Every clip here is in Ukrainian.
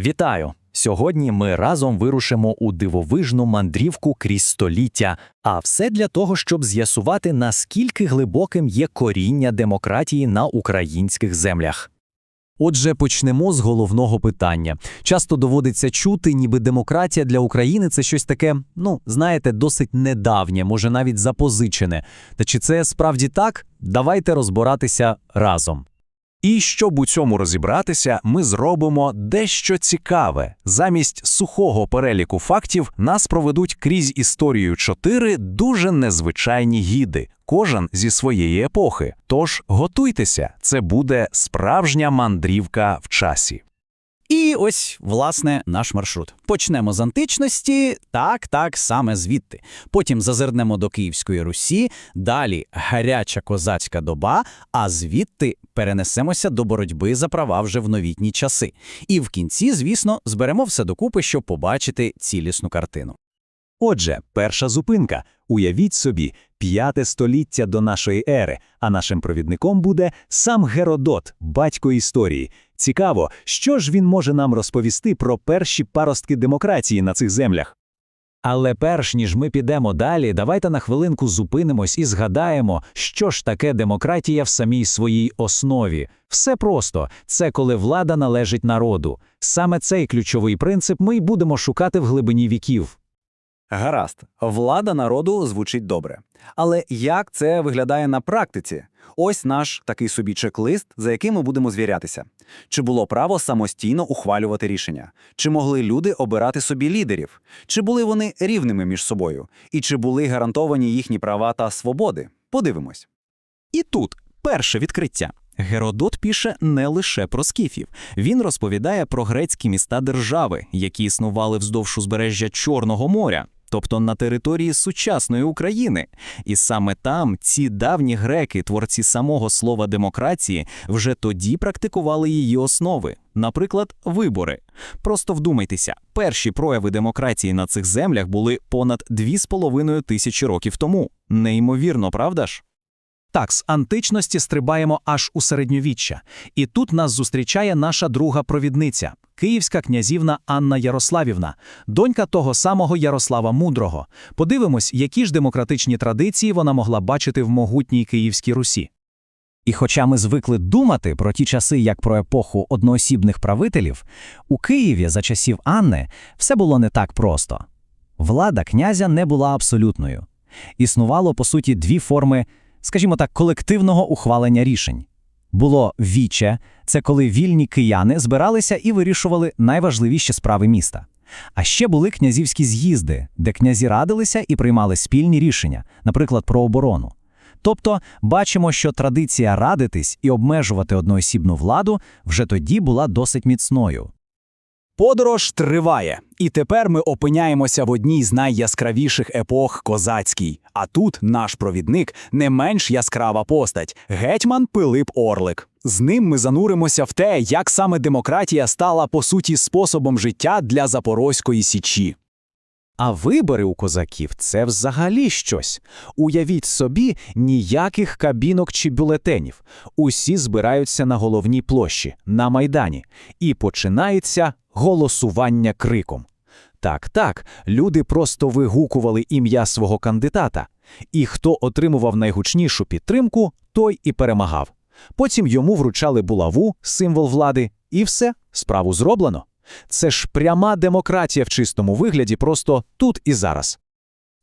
Вітаю! Сьогодні ми разом вирушимо у дивовижну мандрівку крізь століття, а все для того, щоб з'ясувати, наскільки глибоким є коріння демократії на українських землях. Отже, почнемо з головного питання. Часто доводиться чути, ніби демократія для України це щось таке, ну, знаєте, досить недавнє, може навіть запозичене. Та чи це справді так? Давайте розбиратися разом. І щоб у цьому розібратися, ми зробимо дещо цікаве. Замість сухого переліку фактів нас проведуть крізь історію чотири дуже незвичайні гіди, кожен зі своєї епохи. Тож готуйтеся, це буде справжня мандрівка в часі. І ось, власне, наш маршрут. Почнемо з античності, так, так, саме звідти. Потім зазирнемо до Київської Русі, далі гаряча козацька доба, а звідти перенесемося до боротьби за права вже в новітні часи. І в кінці, звісно, зберемо все докупи, щоб побачити цілісну картину. Отже, перша зупинка. Уявіть собі, п'яте століття до нашої ери, а нашим провідником буде сам Геродот, батько історії. Цікаво, що ж він може нам розповісти про перші паростки демократії на цих землях. Але перш ніж ми підемо далі, давайте на хвилинку зупинимось і згадаємо, що ж таке демократія в самій своїй основі. Все просто це коли влада належить народу. Саме цей ключовий принцип ми й будемо шукати в глибині віків. Гаразд, влада народу звучить добре. Але як це виглядає на практиці? Ось наш такий собі чек-лист, за яким ми будемо звірятися. Чи було право самостійно ухвалювати рішення? Чи могли люди обирати собі лідерів? Чи були вони рівними між собою? І чи були гарантовані їхні права та свободи? Подивимось. І тут перше відкриття. Геродот пише не лише про скіфів. Він розповідає про грецькі міста держави, які існували вздовж узбережжя Чорного моря, тобто на території сучасної України. І саме там ці давні греки, творці самого слова демократії, вже тоді практикували її основи, наприклад, вибори. Просто вдумайтеся, перші прояви демократії на цих землях були понад 2,5 тисячі років тому. Неймовірно, правда ж? Так, з античності стрибаємо аж у середньовіччя. І тут нас зустрічає наша друга провідниця київська князівна Анна Ярославівна, донька того самого Ярослава Мудрого. Подивимось, які ж демократичні традиції вона могла бачити в могутній Київській Русі. І хоча ми звикли думати про ті часи як про епоху одноосібних правителів, у Києві за часів Анни все було не так просто. Влада князя не була абсолютною. Існувало, по суті, дві форми, скажімо так, колективного ухвалення рішень. Було віче, це коли вільні кияни збиралися і вирішували найважливіші справи міста. А ще були князівські з'їзди, де князі радилися і приймали спільні рішення, наприклад, про оборону. Тобто бачимо, що традиція радитись і обмежувати одноосібну владу вже тоді була досить міцною. Подорож триває, і тепер ми опиняємося в одній з найяскравіших епох козацькій. А тут наш провідник не менш яскрава постать гетьман Пилип Орлик. З ним ми зануримося в те, як саме демократія стала по суті способом життя для Запорозької січі. А вибори у козаків це взагалі щось. Уявіть собі, ніяких кабінок чи бюлетенів. Усі збираються на головній площі, на майдані, і починається голосування криком. Так, так, люди просто вигукували ім'я свого кандидата, і хто отримував найгучнішу підтримку, той і перемагав. Потім йому вручали булаву, символ влади, і все, справу зроблено. Це ж пряма демократія в чистому вигляді, просто тут і зараз.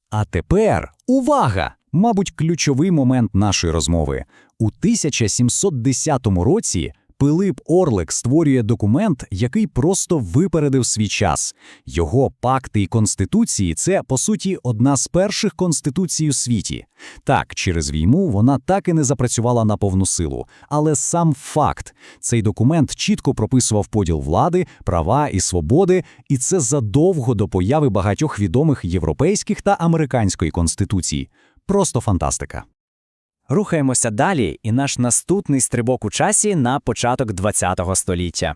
А тепер увага! Мабуть, ключовий момент нашої розмови. У 1710 році Пилип Орлик створює документ, який просто випередив свій час. Його пакти і конституції це, по суті, одна з перших конституцій у світі. Так, через війну вона так і не запрацювала на повну силу. Але сам факт цей документ чітко прописував поділ влади, права і свободи, і це задовго до появи багатьох відомих європейських та американської конституцій. Просто фантастика. Рухаємося далі, і наш наступний стрибок у часі на початок ХХ століття.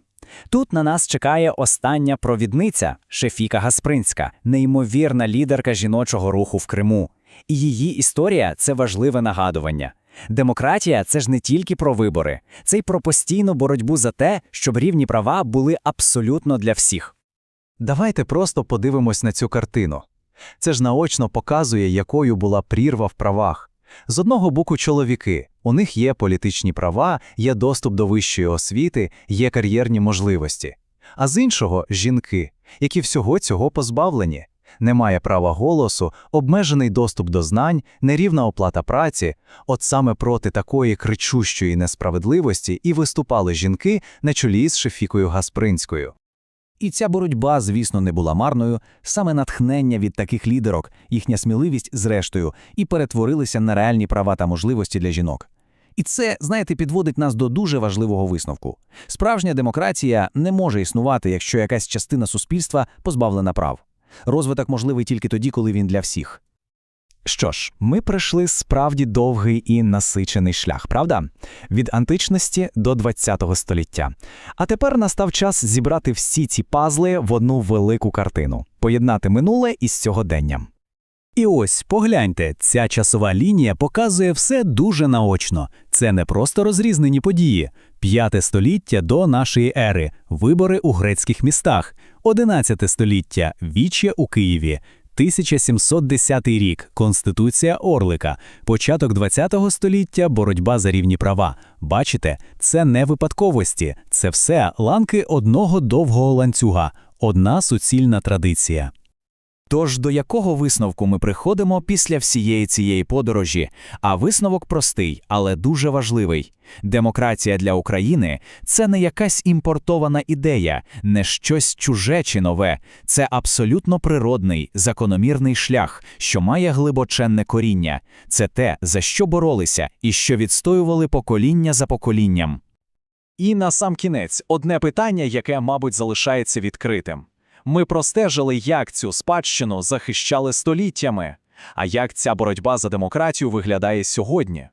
Тут на нас чекає остання провідниця Шефіка Гаспринська, неймовірна лідерка жіночого руху в Криму. І її історія це важливе нагадування. Демократія це ж не тільки про вибори, це й про постійну боротьбу за те, щоб рівні права були абсолютно для всіх. Давайте просто подивимось на цю картину. Це ж наочно показує, якою була прірва в правах. З одного боку чоловіки, у них є політичні права, є доступ до вищої освіти, є кар'єрні можливості. А з іншого жінки, які всього цього позбавлені. Немає права голосу, обмежений доступ до знань, нерівна оплата праці. От саме проти такої кричущої несправедливості і виступали жінки на чолі з Шефікою Гаспринською. І ця боротьба, звісно, не була марною, саме натхнення від таких лідерок, їхня сміливість, зрештою, і перетворилися на реальні права та можливості для жінок. І це, знаєте, підводить нас до дуже важливого висновку. Справжня демократія не може існувати, якщо якась частина суспільства позбавлена прав. Розвиток можливий тільки тоді, коли він для всіх. Що ж, ми пройшли справді довгий і насичений шлях, правда? Від античності до ХХ століття. А тепер настав час зібрати всі ці пазли в одну велику картину, поєднати минуле із сьогоденням. І ось, погляньте, ця часова лінія показує все дуже наочно. Це не просто розрізнені події. П'яте століття до нашої ери, вибори у грецьких містах, одинадцяте століття, віче у Києві, 1710 рік, Конституція Орлика, початок 20 століття, боротьба за рівні права. Бачите, це не випадковості, це все ланки одного довгого ланцюга, одна суцільна традиція. Тож до якого висновку ми приходимо після всієї цієї подорожі? А висновок простий, але дуже важливий. Демократія для України це не якась імпортована ідея, не щось чуже чи нове. Це абсолютно природний, закономірний шлях, що має глибоченне коріння. Це те, за що боролися і що відстоювали покоління за поколінням. І на сам кінець одне питання, яке, мабуть, залишається відкритим. Ми простежили, як цю спадщину захищали століттями, а як ця боротьба за демократію виглядає сьогодні.